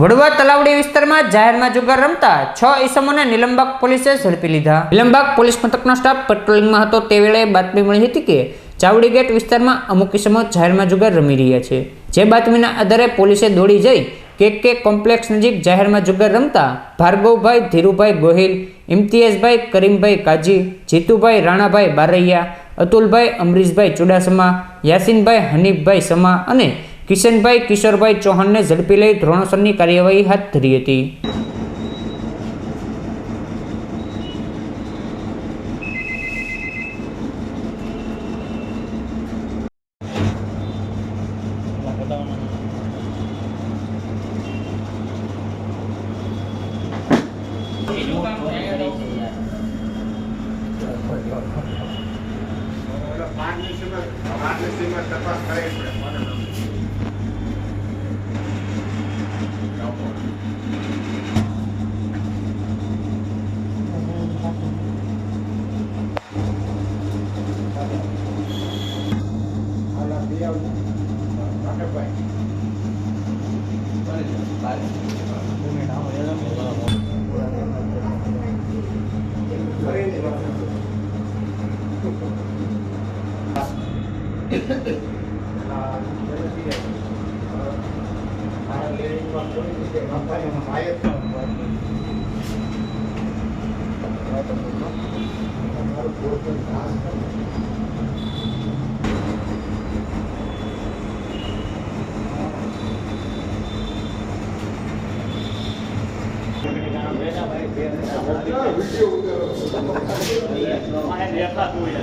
વડવા તલાવડી વિસ્તારમાં જાહેરમાં જુગાર રમતા છ ઈસમોને નિલંબાગ પોલીસે ઝડપી લીધા. નિલંબાગ પોલીસ મથકનો સ્ટાફ પેટ્રોલિંગમાં હતો તે વેળાએ બાતમી મળી હતી કે ચાવડી ગેટ વિસ્તારમાં અમુક ઈસમો જાહેરમાં જુગાર રમી રહ્યા છે. જે બાતમીના આધારે પોલીસે દોડી જઈ કે કે કોમ્પ્લેક્સ નજીક જાહેરમાં જુગાર રમતા ભાર્ગવભાઈ, ધીરુભાઈ ગોહિલ, ઇમ્તિયાઝભાઈ, કરીમભાઈ કાજી, જીતુભાઈ રાણાભાઈ બારૈયા, અતુલભાઈ અમરીશભાઈ ચુડાસમા, યાસીનભાઈ હનીફભાઈ સમા અને કિશનભાઈ કિશોરભાઈ ચૌહાણને ઝડપી લઈ ધોરણસરની કાર્યવાહી હાથ ધરી હતી. પાંચ સીમત તપાસ કરાવી પડે. video underway. Thank you. દેખાતું હોય